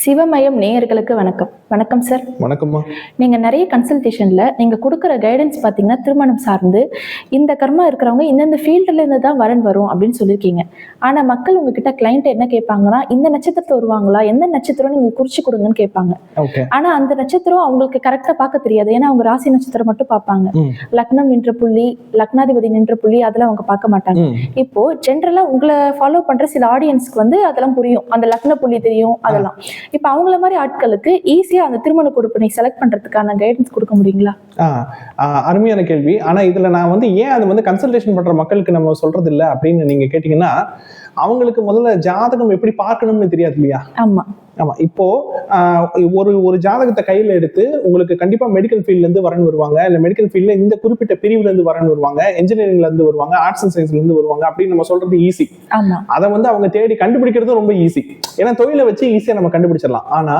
சிவமயம் நேயர்களுக்கு வணக்கம். வணக்கம் சார் வணக்கம்மா. நீங்க நிறைய கன்சல்டேஷன்ல நீங்க கொடுக்குற கைடன்ஸ் பாத்தீங்கன்னா திருமணம் சார்ந்து இந்த கர்மா இருக்கிறவங்க இந்தந்த ஃபீல்டுல இருந்து தான் வரன் வரும் அப்படின்னு சொல்லியிருக்கீங்க. ஆனா மக்கள் உங்ககிட்ட கிளைண்ட் என்ன கேட்பாங்கன்னா இந்த நட்சத்திரத்தை வருவாங்களா எந்த நட்சத்திரம் நீங்க குறிச்சு கொடுங்கன்னு கேட்பாங்க. ஆனா அந்த நட்சத்திரம் அவங்களுக்கு கரெக்டா பார்க்க தெரியாது. ஏன்னா அவங்க ராசி நட்சத்திரம் மட்டும் பார்ப்பாங்க. லக்னம் நின்ற புள்ளி லக்னாதிபதி நின்ற புள்ளி அதெல்லாம் அவங்க பார்க்க மாட்டாங்க. இப்போ ஜென்ரலா உங்களை ஃபாலோ பண்ற சில ஆடியன்ஸ்க்கு வந்து அதெல்லாம் புரியும். அந்த லக்ன புள்ளி தெரியும் அதெல்லாம். இப்போ அவங்கள மாதிரி ஆட்களுக்கு ஈஸியா அந்த திருமண கொடுப்பினை செலக்ட் பண்றதுக்கான கைடன்ஸ் கொடுக்க முடியுங்களா? ஆ, அருமையான கேள்வி. ஆனா இதுல நான் வந்து ஏன் அது வந்து கன்சல்டேஷன் பண்ற மக்களுக்கு நம்ம சொல்றது இல்ல அப்படின்னு நீங்க கேட்டீங்கன்னா அவங்களுக்கு முதல்ல ஜாதகம் எப்படி பார்க்கணும்னு தெரியாது இல்லையா? ஆமா. ஆமா. இப்போ ஒரு ஒரு ஜாதகத்தை கையில எடுத்து உங்களுக்கு கண்டிப்பா மெடிக்கல் ஃபீல்ட்ல இருந்து வரன் வருவாங்க. இல்ல மெடிக்கல் ஃபீல்ட்ல இந்த குறிப்பிட்ட பிரிவுல இருந்து வரன் வருவாங்க. இன்ஜினியரிங்ல இருந்து வருவாங்க. ஆர்ட்ஸ் அண்ட் சயின்ஸ்ல இருந்து வருவாங்க. அப்படின்னு நம்ம சொல்றது ஈஸி அதை வந்து அவங்க தேடி கண்டுபிடிக்கிறது ரொம்ப ஈஸி ஏன்னா தொழிலை வச்சு ஈஸியா நம்ம கண்டுபிடிச்சிடலாம். ஆனா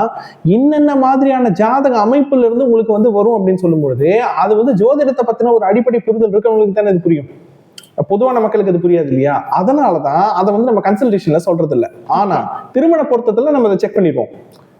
என்னென்ன மாதிரியான ஜாதக அமைப்புல இருந்து உங்களுக்கு வந்து வரும் அப்படின்னு சொல்லும்பொழுது அது வந்து ஜோதிடத்தை பத்தின ஒரு அடிப்படை புரிதல் இருக்கவங்களுக்கு தானே அது புரியும். பொதுவான மக்களுக்கு அது புரியாது இல்லையா? அதனாலதான் அதை வந்து நம்ம கன்சல்டேஷன்ல சொல்றது இல்லை ஆனா திருமண பொருத்தத்துல நம்ம அதை செக் பண்ணிடுவோம்.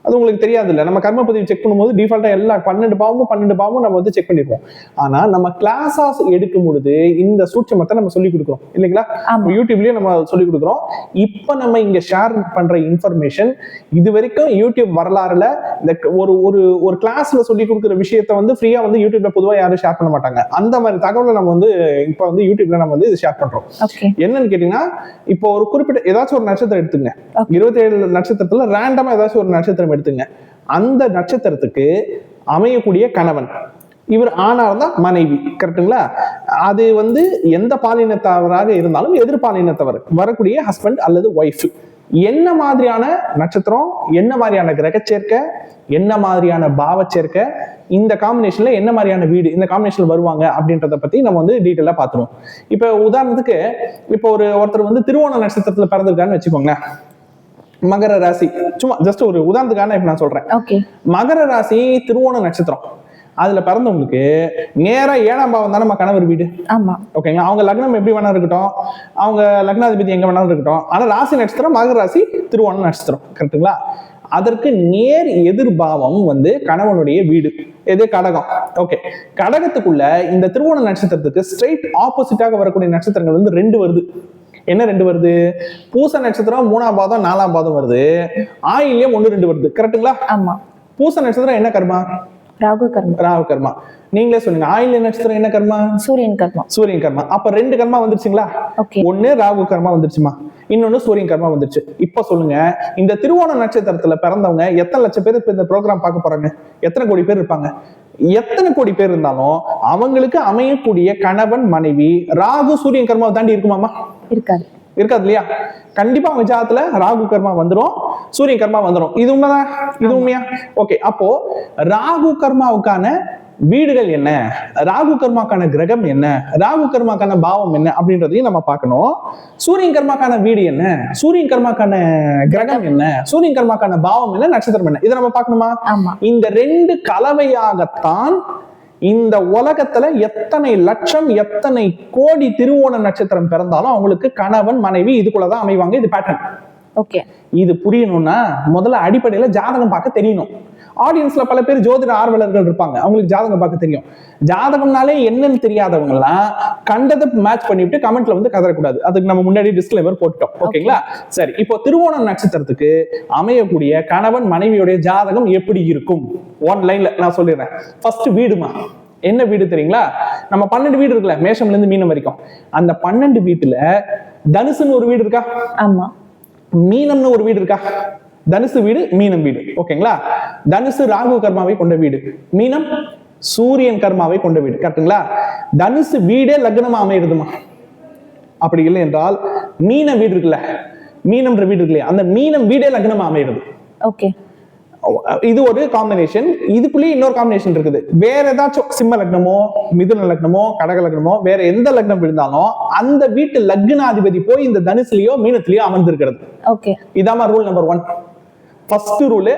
அது உங்களுக்கு தெரியாது இல்ல நம்ம கர்ம பதிவு செக் பண்ணும்போது டிஃபால்ட்டா எல்லா பன்னெண்டு பாவமும் பன்னெண்டு பாவமும் நம்ம வந்து செக் பண்ணிருப்போம் ஆனா நம்ம கிளாஸாஸ் எடுக்கும் பொழுது இந்த சூட்சமத்தை நம்ம சொல்லி கொடுக்குறோம். இல்லைங்களா? ஆமா. யூடியூப்லயும் நம்ம சொல்லி கொடுக்குறோம். இப்போ நம்ம இங்க ஷேர் பண்ற இன்ஃபர்மேஷன் இது வரைக்கும் யூடியூப் வரலாறுல இந்த ஒரு ஒரு ஒரு கிளாஸ்ல சொல்லி கொடுக்குற விஷயத்த வந்து ஃப்ரீயா வந்து யூடியூப்ல பொதுவா யாரும் ஷேர் பண்ண மாட்டாங்க. அந்த மாதிரி தகவலை நம்ம வந்து இப்போ வந்து யூடியூப்ல நம்ம வந்து இது ஷேர் பண்றோம். என்னன்னு கேட்டீங்கன்னா இப்போ ஒரு குறிப்பிட்ட ஏதாச்சும் ஒரு நட்சத்திரம் எடுத்துங்க. இருபத்தி ஏழு நட்சத்திரத்துல ரேண்டமா ஏதாச்சும் ஒரு நட்சத்திரம் எடுத்துங்க. அந்த நட்சத்திரத்துக்கு அமையக்கூடிய கணவன். இவர் ஆணா இருந்தா மனைவி. கரெக்ட்டுங்களா? அது வந்து எந்த பாலினத்தவராக இருந்தாலும் எதிர்பாலினத்தவர். வரக்கூடிய ஹஸ்பண்ட் அல்லது ஒய்ஃப் என்ன மாதிரியான நட்சத்திரம் என்ன மாதிரியான கிரக சேர்க்கை என்ன மாதிரியான பாவ சேர்க்கை இந்த காம்பினேஷன்ல என்ன மாதிரியான வீடு இந்த காம்பினேஷன்ல வருவாங்க அப்படின்றத பத்தி நம்ம வந்து டீட்டெயிலா பார்த்துருவோம். இப்போ உதாரணத்துக்கு இப்போ ஒரு ஒருத்தர் வந்து திருவோண நட்சத்திரத்துல பிறந்திருக்கான்னு வச்சுக்கோங்களேன். மகர ராசி. சும்மா ஜஸ்ட் ஒரு உதாரணத்துக்கான இப்ப நான் சொல்றேன். ஓகே மகர ராசி திருவோண நட்சத்திரம். அதுல பிறந்தவங்களுக்கு நேரா ஏழாம் பாவம் தானே நம்ம கணவர் வீடு. ஆமா. ஓகேங்களா அவங்க லக்னம் எப்படி வேணா இருக்கட்டும். அவங்க லக்னாதிபதி எங்க வேணாலும் இருக்கட்டும். ஆனா ராசி நட்சத்திரம் மகர ராசி திருவோண நட்சத்திரம். கரெக்ட்டுங்களா அதற்கு நேர் எதிர்பாவம் வந்து கணவனுடைய வீடு. எது கடகம். ஓகே கடகத்துக்குள்ள இந்த திருவோண நட்சத்திரத்துக்கு ஸ்ட்ரைட் ஆப்போசிட்டாக வரக்கூடிய நட்சத்திரங்கள் வந்து ரெண்டு வருது. என்ன ரெண்டு வருது? பூச நட்சத்திரம் மூணாம் பாதம் நாலாம் பாதம் வருது. ஆயில்யம் ஒன்று ரெண்டு வருது. கரெக்ட்டுங்களா ஆமா. பூச நட்சத்திரம் என்ன கர்மா? ராகு கர்மா. ராகு கர்மா. நீங்களே சொன்னீங்க. ஆயில்ய நட்சத்திரம் என்ன கர்மா? சூரியன் கர்மா. சூரியன் கர்மா. அப்ப ரெண்டு கர்மா வந்துருச்சுங்களா? ஒண்ணு ராகு கர்மா வந்துருச்சுமா? இன்னொன்னு சூரியன் கர்மா வந்துருச்சு. இப்ப சொல்லுங்க இந்த திருவோண நட்சத்திரத்துல பிறந்தவங்க எத்தனை லட்சம் பேர் இப்ப இந்த ப்ரோக்ராம் பார்க்க போறாங்க? எத்தனை கோடி பேர் இருப்பாங்க? எத்தனை கோடி பேர் இருந்தாலும் அவங்களுக்கு அமையக்கூடிய கணவன் மனைவி ராகு சூரியன் கர்மாவை தாண்டி இருக்குமாமா? இருக்காது. இருக்காது இல்லையா? கண்டிப்பா அவங்க ஜாதத்துல ராகு கர்மா வந்துரும் சூரியன் கர்மா வந்துரும். இது உண்மைதான்? இது உண்மையா? ஓகே அப்போ ராகு கர்மாவுக்கான வீடுகள் என்ன? ராகு கர்மாக்கான கிரகம் என்ன? ராகு கர்மாக்கான பாவம் என்ன? அப்படின்றதையும் நம்ம பார்க்கணும். சூரியன் கர்மாக்கான வீடு என்ன? சூரியன் கர்மாக்கான கிரகம் என்ன? சூரியன் கர்மாக்கான பாவம் என்ன? நட்சத்திரம் என்ன? இதை நம்ம பார்க்கணுமா? இந்த ரெண்டு கலவையாகத்தான் இந்த உலகத்துல எத்தனை லட்சம் எத்தனை கோடி திருவோண நட்சத்திரம் பிறந்தாலும் அவங்களுக்கு கணவன் மனைவி இதுக்குள்ளதான் அமைவாங்க. இது பேட்டர்ன் ஓகே இது புரியணும்னா முதல்ல அடிப்படையில ஜாதகம் பார்க்க தெரியணும். ஆடியன்ஸ்ல பல பேர் ஜோதிட ஆர்வலர்கள் இருப்பாங்க. அவங்களுக்கு ஜாதகம் பார்க்க தெரியும். ஜாதகம்னாலே என்னன்னு தெரியாதவங்க எல்லாம் கண்டதை மேட்ச் பண்ணிவிட்டு கமெண்ட்ல வந்து கதறக்கூடாது. அதுக்கு நம்ம முன்னாடி டிஸ்க்ளைமர் போட்டுட்டோம். ஓகேங்களா? சரி. இப்போ திருவோணம் நட்சத்திரத்துக்கு அமையக்கூடிய கணவன் மனைவியுடைய ஜாதகம் எப்படி இருக்கும்? ஒன் லைன்ல நான் சொல்லிடுறேன். ஃபர்ஸ்ட் வீடுமா? என்ன வீடு தெரியுங்களா? நம்ம பன்னெண்டு வீடு இருக்குல்ல. மேஷம்ல இருந்து மீனம் வரைக்கும். அந்த பன்னெண்டு வீட்டுல தனுசுன்னு ஒரு வீடு இருக்கா? ஆமா. மீனம்னு ஒரு வீடு இருக்கா? தனுசு வீடு மீனம் வீடு. ஓகேங்களா? தனுசு ராகு கர்மாவை கொண்ட வீடு. மீனம் சூரியன் கர்மாவை கொண்ட வீடு. கரெக்ட்டுங்களா தனுசு வீடே லக்னமா அமையிடுதுமா அப்படி இல்லை என்றால் மீன வீடு இருக்குல்ல? மீனம்ன்ற வீடு இருக்கு அந்த மீனம் வீடே லக்னமா அமையிடுது ஓகே. இது ஒரு காம்பினேஷன் இதுக்குள்ளேயே இன்னொரு காம்பினேஷன் இருக்குது. வேற ஏதாச்சும் சிம்ம லக்னமோ மிதுன லக்னமோ கடக லக்னமோ வேற எந்த லக்னம் விழுந்தாலும் அந்த வீட்டு லக்னாதிபதி போய் இந்த தனுசுலயோ மீனத்திலயோ அமர்ந்திருக்கிறது. Okay. இதாம்மா rule number one first rule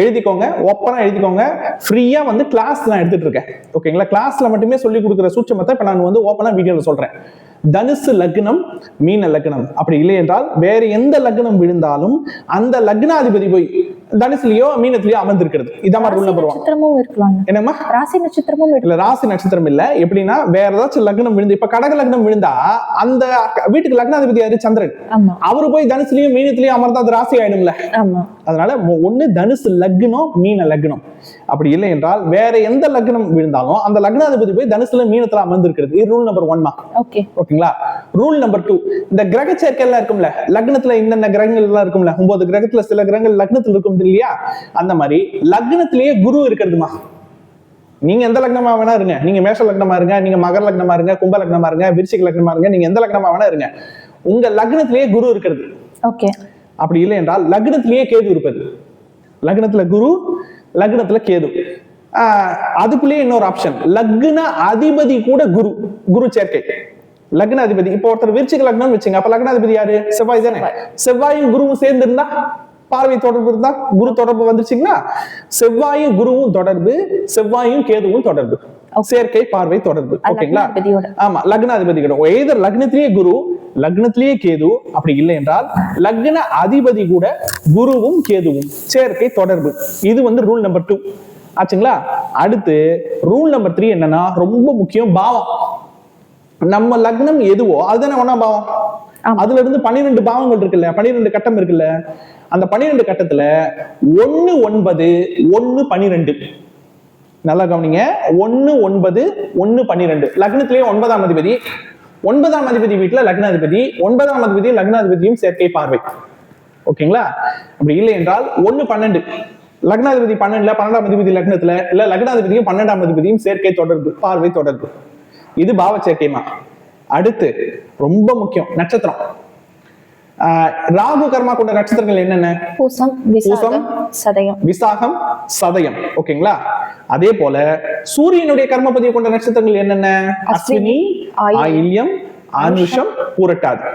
எழுதிக்கோங்க ஓப்பனாக எழுதிக்கோங்க. ஃப்ரீயா வந்து கிளாஸ் நான் எடுத்துட்டு இருக்கேன். ஓகேங்களா கிளாஸ்ல மட்டுமே சொல்லி கொடுக்குற சூட்சமத்தை இப்ப நான் வந்து ஓப்பனா வீடியோல சொல்றேன். தனுசு லக்னம் மீன லக்னம். அப்படி இல்லை என்றால் வேற எந்த லக்னம் விழுந்தாலும் அந்த லக்னாதிபதி போய் தனுசுலயோ மீனத்திலயோ அமர்ந்திருக்கிறது. இதான் ரூல் ராசி நம்பர் ஒன் என்னம்மா? ராசி நட்சத்திரமும் இல்ல ராசி நட்சத்திரம் இல்ல. எப்படின்னா வேற ஏதாச்சும் லக்னம் விழுந்து இப்ப கடக லக்னம் விழுந்தா அந்த வீட்டுக்கு லக்னாதிபதி யாரு? சந்திரன். அவரு போய் தனுசுலயும் மீனத்திலயும் அமர்ந்தா அது ராசி ஆயிடும்ல. அதனால ஒண்ணு தனுசு லக்னம் மீன லக்னம் அப்படி இல்லை என்றால் வேற எந்த லக்னம் விழுந்தாலும் அந்த லக்னாதிபதி போய் தனுசுல மீனத்துல அமர்ந்திருக்கிறது. இது ரூல் நம்பர் ஒன்மா ஓகே ஓகேங்களா? ரூல் நம்பர் டூ இந்த கிரக சேர்க்கை எல்லாம் இருக்கும்ல லக்னத்துல இன்னென்ன கிரகங்கள் எல்லாம் இருக்கும்ல? ஒன்பது கிரகத்துல சில கிரகங்கள் லக்னத்துல இருக்கும் இல்லையா? அந்த மாதிரி லக்னத்திலேயே குரு இருக்கிறதுமா நீங்க எந்த லக்னமா வேணா இருங்க. நீங்க மேஷ லக்னமா இருங்க நீங்க மகர லக்னமா இருங்க கும்ப லக்னமா இருங்க விருச்சிக லக்னமா இருங்க நீங்க எந்த லக்னமா வேணா இருங்க. உங்க லக்னத்திலேயே குரு இருக்கிறது. ஓகே அப்படி இல்லை என்றால் லக்னத்திலேயே கேது இருப்பது. லக்னத்துல குரு லக்னத்துல கேது. அதுக்குள்ளேயே இன்னொரு ஆப்ஷன் லக்ன அதிபதி கூட குரு குரு சேர்க்கை. லக்ன அதிபதி இப்போ ஒருத்தர் விருச்சிக லக்னம் வச்சுங்க. அப்ப லக்னாதிபதி யாரு? செவ்வாய் தானே. செவ்வாயும் குருவும் சேர்ந்து இருந்தா பார்வை தொடர்பு இருந்தா குரு தொடர்பு வந்துருச்சுங்களா? செவ்வாயும் குருவும் தொடர்பு செவ்வாயும் கேதுவும் தொடர்பு. சேர்க்கை பார்வை தொடர்பு. ஓகேங்களா? ஆமா லக்னாதிபதிகள் எய்தர் லக்னத்திலேயே குரு லக்னத்திலேயே கேது அப்படி இல்லை என்றால் லக்ன அதிபதி கூட குருவும் கேதுவும் சேர்க்கை தொடர்பு. இது வந்து ரூல் நம்பர் டூ. ஆச்சுங்களா? அடுத்து ரூல் நம்பர் த்ரீ என்னன்னா ரொம்ப முக்கியம் பாவம். நம்ம லக்னம் எதுவோ அதுதானே ஒன்னா பாவம். அதுல இருந்து பன்னிரெண்டு பாவங்கள் இருக்குல்ல பன்னிரெண்டு கட்டம் இருக்குல்ல அந்த பன்னிரெண்டு கட்டத்துல ஒண்ணு ஒன்பது ஒண்ணு பன்னிரெண்டு. நல்லா கவனிங்க. ஒண்ணு ஒன்பது ஒண்ணு பன்னிரெண்டு. லக்னத்திலேயே ஒன்பதாம் அதிபதி ஒன்பதாம் அதிபதி வீட்டுல லக்னாதிபதி ஒன்பதாம் அதிபதி லக்னாதிபதியும் சேர்க்கை பார்வை. ஓகேங்களா? அப்படி இல்லை என்றால் ஒண்ணு பன்னெண்டு. லக்னாதிபதி பன்னெண்டுல பன்னெண்டாம் அதிபதி லக்னத்துல இல்ல லக்னாதிபதியும் பன்னெண்டாம் அதிபதியும் சேர்க்கை தொடர்பு பார்வை தொடர்பு. இது பாவ சேர்க்கைமா அடுத்து ரொம்ப முக்கியம் நட்சத்திரம். ராகு கர்மா கொண்ட நட்சத்திரங்கள் என்னென்ன? பூசம் விசாகம் சதயம். விசாகம் சதயம். ஓகேங்களா? அதே போல சூரியனுடைய கர்மபதியை கொண்ட நட்சத்திரங்கள் என்னென்ன? அஸ்வினி ஆயில்யம், அனுஷம். புரட்டாதி.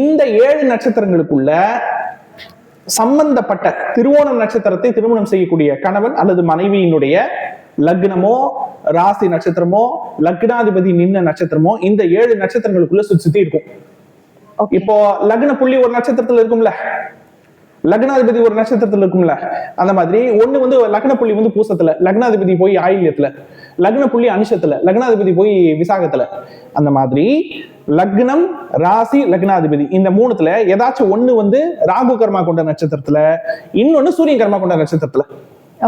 இந்த ஏழு நட்சத்திரங்களுக்குள்ள சம்பந்தப்பட்ட திருவோணம் நட்சத்திரத்தை திருமணம் செய்யக்கூடிய கணவன் அல்லது மனைவியினுடைய லக்னமோ ராசி நட்சத்திரமோ லக்னாதிபதி நின்ன நட்சத்திரமோ இந்த ஏழு நட்சத்திரங்களுக்குள்ள சுத்தி சுத்தி இருக்கும். இப்போ லக்ன புள்ளி ஒரு நட்சத்திரத்துல இருக்கும்ல? லக்னாதிபதி ஒரு நட்சத்திரத்துல இருக்கும்ல? அந்த மாதிரி. ஒண்ணு வந்து லக்ன புள்ளி வந்து பூசத்துல லக்னாதிபதி போய் ஆயில்யத்துல லக்ன புள்ளி அனுஷத்துல லக்னாதிபதி போய் விசாகத்துல. அந்த மாதிரி லக்னம் ராசி லக்னாதிபதி இந்த மூணுத்துல ஏதாச்சும் ஒண்ணு வந்து ராகு கர்மா கொண்ட நட்சத்திரத்துல இன்னொன்னு சூரியன் கர்மா கொண்ட நட்சத்திரத்துல.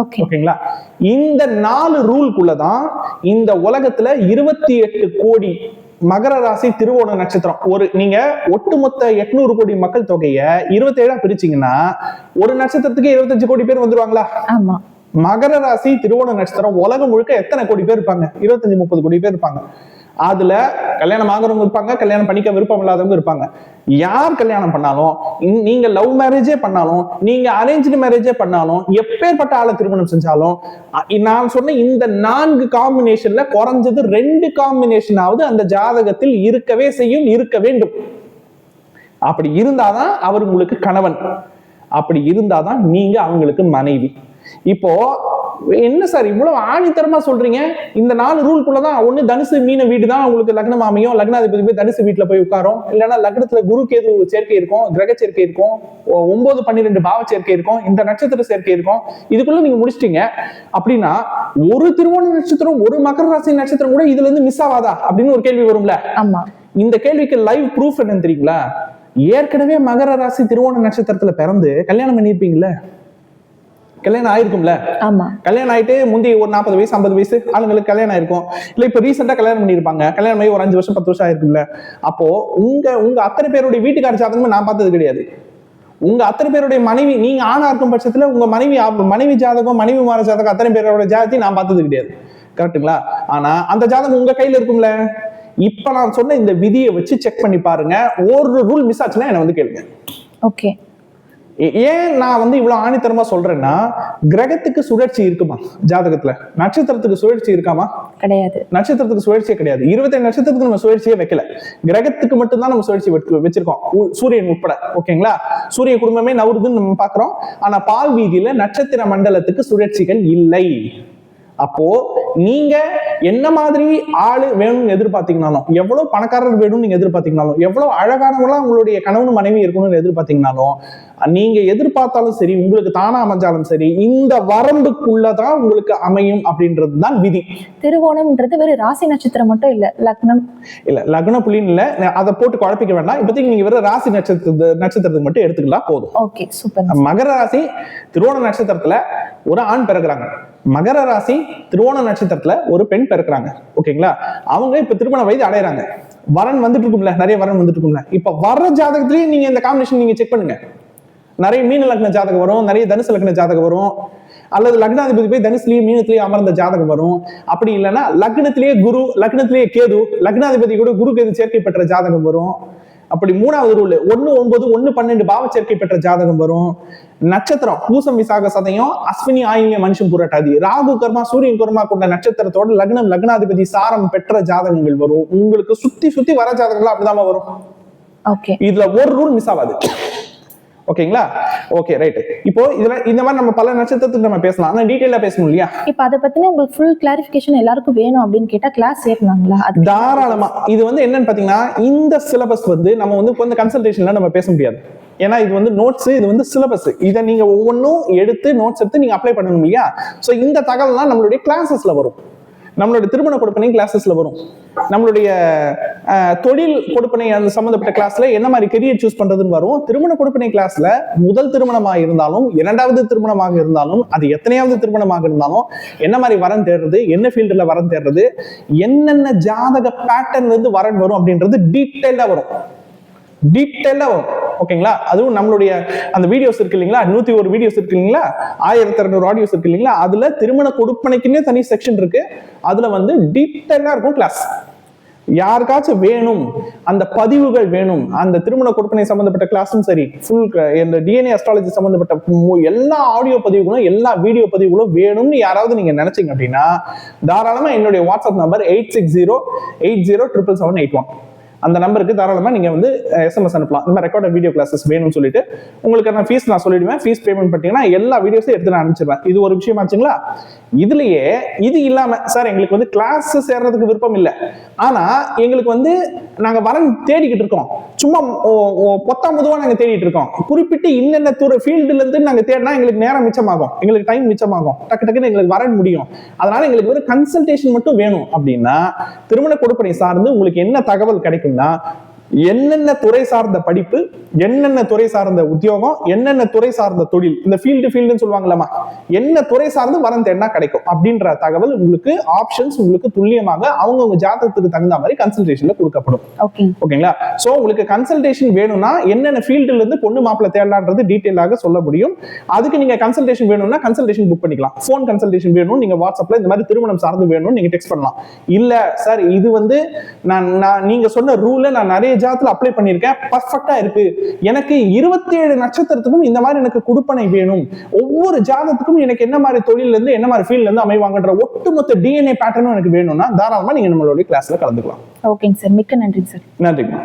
ஓகேங்களா? இந்த நாலு ரூல்குள்ளதான் இந்த உலகத்துல இருபத்தி எட்டு கோடி மகர ராசி திருவோண நட்சத்திரம். ஒரு நீங்க ஒட்டுமொத்த எட்நூறு கோடி மக்கள் தொகைய இருபத்தி ஏழா பிரிச்சீங்கன்னா ஒரு நட்சத்திரத்துக்கு இருபத்தஞ்சு கோடி பேர் வந்துருவாங்களா? ஆமா. மகர ராசி திருவோண நட்சத்திரம் உலகம் முழுக்க எத்தனை கோடி பேர் இருப்பாங்க? இருபத்தஞ்சு முப்பது கோடி பேர் இருப்பாங்க. அதுல கல்யாணம் ஆகுறவங்க இருப்பாங்க கல்யாணம் பண்ணிக்க விருப்பம் இல்லாதவங்க இருப்பாங்க. யார் கல்யாணம் பண்ணாலும் நீங்க லவ் மேரேஜே பண்ணாலும் நீங்க அரேஞ்சு மேரேஜே பண்ணாலும் எப்பேற்பட்ட ஆளை திருமணம் செஞ்சாலும் நான் சொன்ன இந்த நான்கு காம்பினேஷன்ல குறைஞ்சது ரெண்டு காம்பினேஷனாவது அந்த ஜாதகத்தில் இருக்கவே செய்யும் இருக்க வேண்டும். அப்படி இருந்தாதான் அவர் உங்களுக்கு கணவன். அப்படி இருந்தாதான் நீங்க அவங்களுக்கு மனைவி. இப்போ என்ன சார் இவ்வளவு ஆணித்தரமா சொல்றீங்க? இந்த நாலு ரூல்குள்ளதான் ஒண்ணு தனுசு மீன வீடு தான் உங்களுக்கு லக்னம் அமையும் லக்னாதிபதி போய் தனுசு வீட்டுல போய் உட்காரும். இல்லைன்னா லக்னத்துல குரு கேது சேர்க்கை இருக்கும் கிரக சேர்க்கை இருக்கும் ஒன்பது பன்னிரெண்டு பாவ சேர்க்கை இருக்கும் இந்த நட்சத்திர சேர்க்கை இருக்கும். இதுக்குள்ள நீங்க முடிச்சிட்டீங்க. அப்படின்னா ஒரு திருவோண நட்சத்திரம் ஒரு மகர ராசி நட்சத்திரம் கூட இதுல இருந்து மிஸ் ஆகாதா அப்படின்னு ஒரு கேள்வி வரும்ல. ஆமா. இந்த கேள்விக்கு லைவ் ப்ரூஃப் என்னன்னு தெரியுங்களா? ஏற்கனவே மகர ராசி திருவோண நட்சத்திரத்துல பிறந்து கல்யாணம் பண்ணியிருப்பீங்கல்ல கல்யாணம் ஆயிருக்கும்ல? ஆமா. கல்யாணம் ஆயிட்டு முந்தி ஒரு நாற்பது வயசு ஐம்பது வயசு ஆளுங்களுக்கு கல்யாணம் ஆயிருக்கும். இல்ல இப்ப ரீசெண்டா கல்யாணம் பண்ணியிருப்பாங்க. கல்யாணம் ஆகி ஒரு அஞ்சு வருஷம் பத்து வருஷம் ஆயிருக்கும்ல. அப்போ உங்க உங்க அத்தனை பேருடைய வீட்டுக்கார ஜாதகமே நான் பார்த்தது கிடையாது. உங்க அத்தனை பேருடைய மனைவி நீங்க ஆணா இருக்கும் பட்சத்துல உங்க மனைவி மனைவி ஜாதகம் மனைவி மாற ஜாதகம் அத்தனை பேரோட ஜாதகத்தையும் நான் பார்த்தது கிடையாது. கரெக்ட்டுங்களா ஆனா அந்த ஜாதகம் உங்க கையில இருக்கும்ல? இப்ப நான் சொன்ன இந்த விதியை வச்சு செக் பண்ணி பாருங்க. ஒரு ரூல் மிஸ் ஆச்சுன்னா என்ன வந்து கேளுங்க. ஓகே ஏன் நான் வந்து இவ்வளவு ஆணித்தரமா சொல்றேன்னா கிரகத்துக்கு சுழற்சி இருக்குமா ஜாதகத்துல? நட்சத்திரத்துக்கு சுழற்சி இருக்காமா? கிடையாது. நட்சத்திரத்துக்கு சுழற்சியே கிடையாது. இருபத்தேழு நட்சத்திரத்துக்கு நம்ம சுழற்சியே வைக்கல. கிரகத்துக்கு மட்டும்தான் நம்ம சுழற்சி வச்சிருக்கோம். சூரியன் உட்பட ஓகேங்களா? சூரிய குடும்பமே நவருதுன்னு நம்ம பாக்குறோம். ஆனா பால் வீதியில நட்சத்திர மண்டலத்துக்கு சுழற்சிகள் இல்லை. அப்போ நீங்க என்ன மாதிரி ஆளு வேணும்னு எதிர்பார்த்தீங்கனாலும் எவ்வளவு பணக்காரர் வேணும்னு நீங்க எதிர்பார்த்தீங்கனாலும் எவ்வளவு அழகானவங்களா உங்களுடைய கணவன் மனைவி இருக்கணும்னு எதிர்பார்த்தீங்கனாலும் நீங்க எதிர்பார்த்தாலும் சரி உங்களுக்கு தானா அமைஞ்சாலும் சரி இந்த வரம்புக்குள்ளதான் உங்களுக்கு அமையும் அப்படின்றது தான் விதி. திருவோணம்ன்றது வெறும் ராசி நட்சத்திரம் மட்டும் இல்ல லக்னம். இல்ல லக்ன புள்ளின்னு இல்ல அதை போட்டு குழப்பிக்க வேண்டாம். இப்போதைக்கு நீங்க வெறும் ராசி நட்சத்திர நட்சத்திரத்துக்கு மட்டும் எடுத்துக்கலாம் போதும். ஓகே சூப்பர் மகர ராசி திருவோண நட்சத்திரத்துல ஒரு ஆண் பிறக்கிறாங்க. மகர ராசி திருவோண நட்சத்திரத்துல ஒரு பெண் பிறக்கிறாங்க. ஓகேங்களா? அவங்க இப்ப திருமண வயது அடையிறாங்க. வரன் வந்துட்டு இருக்கும்ல நிறைய வரன் வந்துட்டு இருக்கும்ல. இப்ப வர்ற ஜாதகத்திலயும் நீங்க இந்த காம்பினேஷன் நீங்க செக் பண்ணுங்க. நிறைய மீன லக்ன ஜாதகம் வரும் நிறைய தனுசு லக்ன ஜாதகம் வரும். அல்லது லக்னாதிபதி போய் தனுசுலயும் மீனத்திலயும் அமர்ந்த ஜாதகம் வரும். அப்படி இல்லைன்னா லக்னத்திலேயே குரு லக்னத்திலேயே கேது லக்னாதிபதி கூட குரு கேது சேர்க்கை பெற்ற ஜாதகம் வரும். அப்படி மூணாவது ரூல் ஒன்னு ஒன்பது ஒன்னு பன்னெண்டு பாவ சேர்க்கை பெற்ற ஜாதகம் வரும். நட்சத்திரம் பூசம் விசாக சதயம் அஸ்வினி ஆயில்ய மனுஷன் புரட்டாதி. ராகு கர்மா சூரியன் கர்மா கொண்ட நட்சத்திரத்தோட லக்னம் லக்னாதிபதி சாரம் பெற்ற ஜாதகங்கள் வரும். உங்களுக்கு சுத்தி சுத்தி வர ஜாதகங்கள் அப்படிதான் வரும். ஓகே இதுல ஒரு ரூல் மிஸ் ஆகாது. ஓகேங்களா? ஓகே ரைட் இப்போ இதுல இந்த மாதிரி நம்ம பல நட்சத்திரத்துக்கு நம்ம பேசலாம். ஆனா டீட்டெயிலா பேசணும் இல்லையா? இப்ப அதை பத்தின உங்களுக்கு ஃபுல் கிளாரிபிகேஷன் எல்லாருக்கும் வேணும் அப்படின்னு கேட்டா கிளாஸ் அது தாராளமா. இது வந்து என்னன்னு பாத்தீங்கன்னா இந்த சிலபஸ் வந்து நம்ம வந்து கொஞ்சம் கன்சல்டேஷன்ல நம்ம பேச முடியாது. ஏன்னா இது வந்து நோட்ஸ் இது வந்து சிலபஸ் இதை நீங்க ஒவ்வொன்றும் எடுத்து நோட்ஸ் எடுத்து நீங்க அப்ளை பண்ணணும் இல்லையா? ஸோ இந்த தகவல்லாம் நம்மளுடைய கிளாஸஸ்ல வரும். நம்மளுடைய திருமண கொடுப்பனை கிளாஸஸ்ல வரும். நம்மளுடைய தொழில் கொடுப்பனை அந்த சம்பந்தப்பட்ட கிளாஸ்ல என்ன மாதிரி கெரியர் சூஸ் பண்றதுன்னு வரும். திருமண கொடுப்பனை கிளாஸ்ல முதல் திருமணமாக இருந்தாலும் இரண்டாவது திருமணமாக இருந்தாலும் அது எத்தனையாவது திருமணமாக இருந்தாலும் என்ன மாதிரி வரன் தேடுறது என்ன ஃபீல்டுல வரன் தேடுறது என்னென்ன ஜாதக பேட்டர்ன்ல இருந்து வரன் வரும் அப்படின்றது டீட்டெயிலா வரும். டீட்டெயிலா வரும். ஓகேங்களா அதுவும் நம்மளுடைய அந்த வீடியோஸ் இருக்கு இல்லைங்களா? நூத்தி ஒரு வீடியோஸ் இருக்கு இல்லைங்களா? ஆயிரத்தி இரநூறு ஆடியோஸ் இருக்கு இல்லைங்களா? அதுல திருமண கொடுப்பனைக்குன்னே தனி செக்ஷன் இருக்கு. அதுல வந்து டீட்டெயிலா இருக்கும் கிளாஸ் யாருக்காச்சும் வேணும் அந்த பதிவுகள் வேணும் அந்த திருமண கொடுப்பனை சம்பந்தப்பட்ட கிளாஸும் சரி ஃபுல் இந்த டிஎன்ஏ அஸ்ட்ராலஜி சம்பந்தப்பட்ட எல்லா ஆடியோ பதிவுகளும் எல்லா வீடியோ பதிவுகளும் வேணும்னு யாராவது நீங்க நினைச்சீங்க அப்படின்னா தாராளமா என்னுடைய WhatsApp number eight six zero eight zero triple seven eight one அந்த நம்பருக்கு தாராளமாக நீங்கள் வந்து எஸ்எம்எஸ் அனுப்பலாம். இந்த மாதிரி ரெக்கார்ட் வீடியோ கிளாஸஸ் வேணும்னு சொல்லிட்டு உங்களுக்கு நான் ஃபீஸ் நான் சொல்லிடுவேன். ஃபீஸ் பேமெண்ட் பண்ணிட்டீங்கன்னா எல்லா வீடியோஸும் எடுத்து நான் அனுப்பிச்சிருவேன். இது ஒரு விஷயம் ஆச்சுங்களா? இதுலயே இது இல்லாம சார் எங்களுக்கு வந்து கிளாஸ் சேர்றதுக்கு விருப்பம் இல்லை. ஆனா எங்களுக்கு வந்து நாங்க வரன் தேடிக்கிட்டு இருக்கோம். சும்மா ஓ- பொத்தாம் பொதுவா நாங்க தேடிட்டு இருக்கோம். குறிப்பிட்டு இன்னென்ன துறை ஃபீல்டுல இருந்து நாங்க தேடினா எங்களுக்கு நேரம் மிச்சமாகும். எங்களுக்கு டைம் மிச்சமாகும். டக்கு டக்குன்னு எங்களுக்கு வரன் முடியும். அதனால எங்களுக்கு ஒரு கன்சல்டேஷன் மட்டும் வேணும் அப்படின்னா திருமண கொடுப்பனை சார்ந்து உங்களுக்கு என்ன தகவல் கிடைக்கும்னா என்னென்ன துறை சார்ந்த படிப்பு என்னென்ன துறை சார்ந்த உத்தியோகம் என்னென்ன துறை சார்ந்த தொழில் இந்த ஃபீல்டு ஃபீல்டுன்னு சொல்லுவாங்களேம்மா என்ன துறை சார்ந்து வரன் தேடினா கிடைக்கும் அப்படின்ற தகவல் உங்களுக்கு ஆப்ஷன்ஸ் உங்களுக்கு துல்லியமாக அவங்கவுங்க ஜாதகத்துக்கு தகுந்த மாதிரி கன்சல்டேஷன்ல கொடுக்கப்படும். ஓகே ஓகேங்களா? சோ உங்களுக்கு கன்சல்டேஷன் வேணும்னா என்னென்ன ஃபீல்டுல இருந்து பொண்ணு மாப்பிளை தேடலான்றது டீட்டெயிலாக சொல்ல முடியும். அதுக்கு நீங்க கன்சல்டேஷன் வேணும்னா கன்சல்டேஷன் புக் பண்ணிக்கலாம். ஃபோன் கன்சல்டேஷன் வேணும் நீங்க வாட்ஸ்அப்ல இந்த மாதிரி திருமணம் சார்ந்து வேணும் நீங்க டெக்ஸ்ட் பண்ணலாம். இல்ல சார் இது வந்து நான் நான் நீங்க சொன்ன ரூலை நான் நிறைய ஜாதத்துல அப்ளை பண்ணியிருக்கேன். பர்ஃபெக்டா இருக்கு. எனக்கு இருபத்தி ஏழு நட்சத்திரத்துக்கும் இந்த மாதிரி எனக்கு கொடுப்பனை வேணும். ஒவ்வொரு ஜாதத்துக்கும் எனக்கு என்ன மாதிரி தொழில்ல இருந்து என்ன மாதிரி ஃபீல்ட்ல இருந்து அமைவாங்கன்ற ஒட்டுமொத்த டிஎன்ஏ பேட்டர்னும் எனக்கு வேணும்னா தாராளமா நீங்க நம்மளுடைய கிளாஸ்ல கலந்துக்கலாம். ஓகேங்க சார் மிக்க நன்றி சார் நன்றிங்க.